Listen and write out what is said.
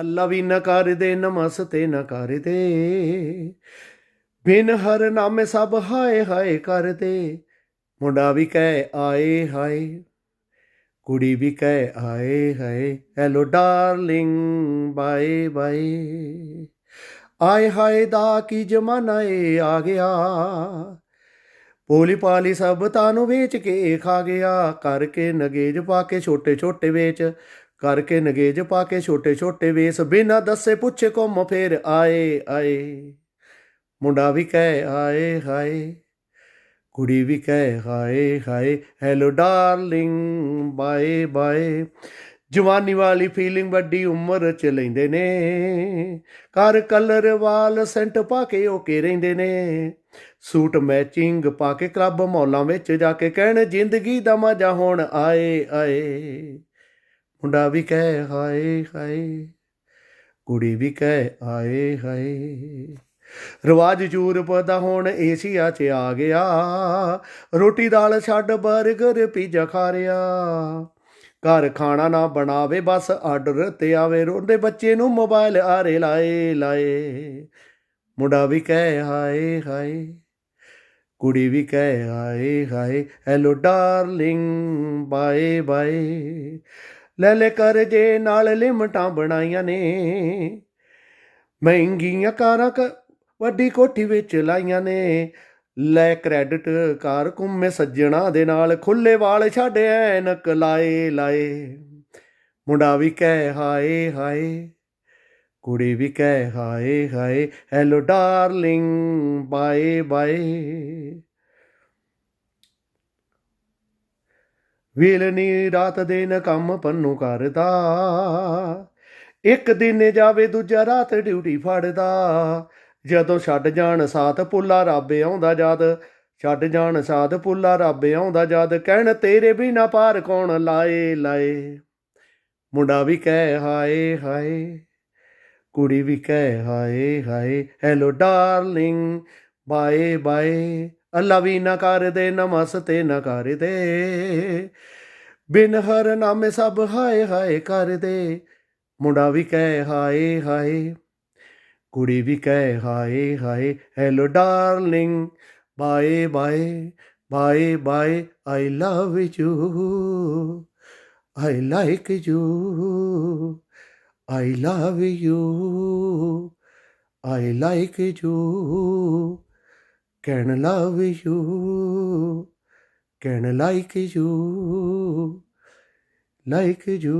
ਅੱਲਾ ਵੀ ਨਾ ਕਰਦੇ ਨਮਸਤੇ ਨਾ ਕਰਦੇ। ਬਿਨ ਹਰ ਨਾਮੇ ਸਭ ਹਾਏ ਹਾਏ ਕਰਦੇ। ਮੁੰਡਾ ਵੀ ਕਹੇ ਆਏ ਹਾਏ, ਕੁੜੀ ਵੀ ਕਹੇ ਆਏ ਹਾਏ। Hello darling, bye bye. ਆਏ ਹਾਏ ਦਾ ਕੀ ਜਮਾਨਾ ਏ, ਆ ਗਿਆ। ਪੋਲੀ ਪਾਲੀ ਸਭ ਤਾਨੂੰ ਵੇਚ ਕੇ ਖਾ ਗਿਆ। ਕਰਕੇ ਨਗੇਜ ਪਾ ਕੇ ਛੋਟੇ ਛੋਟੇ ਵੇਚ। ਕਰਕੇ ਨਗੇਜ ਪਾ ਕੇ ਛੋਟੇ ਛੋਟੇ ਵੇਸ ਬਿਨਾ ਦੱਸੇ ਪੁੱਛੇ ਘੁੰਮ ਫੇਰ ਆਏ ਆਏ। ਮੁੰਡਾ ਵੀ ਕਹੇ, ਆਏ, ਹਾਏ। ਕੁੜੀ ਵੀ ਕਹੇ, ਹਾਏ ਹਾਏ। Hello darling, bye bye. ਜਵਾਨੀ ਵਾਲੀ ਫੀਲਿੰਗ ਵੱਡੀ ਉਮਰ ਚ ਲੈਂਦੇ ਨੇ। ਕਰ ਕਲਰ ਵਾਲ ਸੈਂਟ ਪਾ ਕੇ ਓਕੇ ਰਹਿੰਦੇ ਨੇ। ਸੂਟ ਮੈਚਿੰਗ ਪਾ ਕੇ ਕਲੱਬ ਮੌਲਾਂ ਵਿੱਚ ਜਾ ਕੇ ਕਹਿਣ, ਜ਼ਿੰਦਗੀ ਦਾ ਮਜ਼ਾ ਹੁਣ ਆਏ ਆਏ। ਮੁੰਡਾ ਵੀ ਕਹੇ, ਹਾਏ ਹਾਏ। ਕੁੜੀ ਵੀ ਕਹੇ ਆਏ ਹਾਏ। ਰਿਵਾਜ ਯੂਰਪ ਦਾ ਹੁਣ ਏਸ਼ੀਆ 'ਚ ਆ ਗਿਆ। ਰੋਟੀ ਦਾਲ ਛੱਡ 버ਗਰ ਪੀਜ਼ਾ ਖਾ ਰਿਆ ਘਰ ਖਾਣਾ ਨਾ ਬਣਾਵੇ, ਬਸ ਆਰਡਰ ਤੇ ਆਵੇ। ਰੋਂਦੇ ਬੱਚੇ ਨੂੰ ਮੋਬਾਈਲ ਆਰੇ ਲਾਏ ਲਾਏ। ਮੁੰਡਾ ਵੀ ਕਹੇ, ਹਾਏ ਹਾਏ। ਕੁੜੀ ਵੀ ਕਹੇ, ਹਾਏ ਹਾਏ। Hello, darling, bye bye. ਲੈ ਲੈ ਕਰ ਜੇ ਨਾਲ ਲਿਮਟਾਂ ਬਣਾਈਆਂ ਨੇ। ਮਹਿੰਗੀਆਂ ਕਾਰਾਂ ਕ ਵੱਡੀ ਕੋਠੀ ਵਿੱਚ ਲਾਈਆਂ ਨੇ। ਲੈ ਕ੍ਰੈਡਿਟ ਕਾਰ ਘੁੰਮੇ ਸੱਜਣਾ ਦੇ ਨਾਲ ਖੁੱਲੇ ਵਾਲ ਛੱਡ ਐਨਕ ਲਾਏ ਲਾਏ। ਮੁੰਡਾ ਵੀ ਕਹਿ ਹਾਏ ਹਾਏ, ਕੁੜੀ ਵੀ ਕਹਿ hi hi, hello darling, bye bye. Wheel ਨੀ ਰਾਤ ਦਿਨ ਕੰਮ ਪੰਨੂ ਕਰਦਾ। ਇੱਕ ਦਿਨ ਜਾਵੇ ਦੂਜਾ ਰਾਤ ਡਿਊਟੀ ਫੜਦਾ। ਜਦੋਂ ਛੱਡ ਜਾਣ ਸਾਥ ਪੁੱਲਾ ਰੱਬ ਆਉਂਦਾ ਜਦ ਛੱਡ ਜਾਣ ਸਾਥ ਪੁੱਲਾ ਰੱਬ ਆਉਂਦਾ ਜਦ ਕਹਿਣ ਤੇਰੇ ਬਿਨਾ ਪਾਰ ਕੌਣ ਲਾਏ ਲਾਏ। ਮੁੰਡਾ ਵੀ ਕਹਿ, ਹਾਏ ਹਾਏ। ਕੁੜੀ ਵੀ ਕਹਿ, hi hi. Hello darling bye bye. ਅੱਲਾ ਵੀ ਨਾ ਕਰਦੇ ਨਮਸਤੇ ਨਾ ਕਰਦੇ। ਬਿਨ ਹਰ ਨਾਮੇ ਸਭ ਹਾਏ ਹਾਏ ਕਰਦੇ। ਮੁੰਡਾ ਵੀ ਕਹੇ ਹਾਏ ਹਾਏ, ਕੁੜੀ ਵੀ ਕਹੇ hi hi. Hello darling, bye bye bye bye, I love you, I like you, I love you, I like you. Can love you can like you like you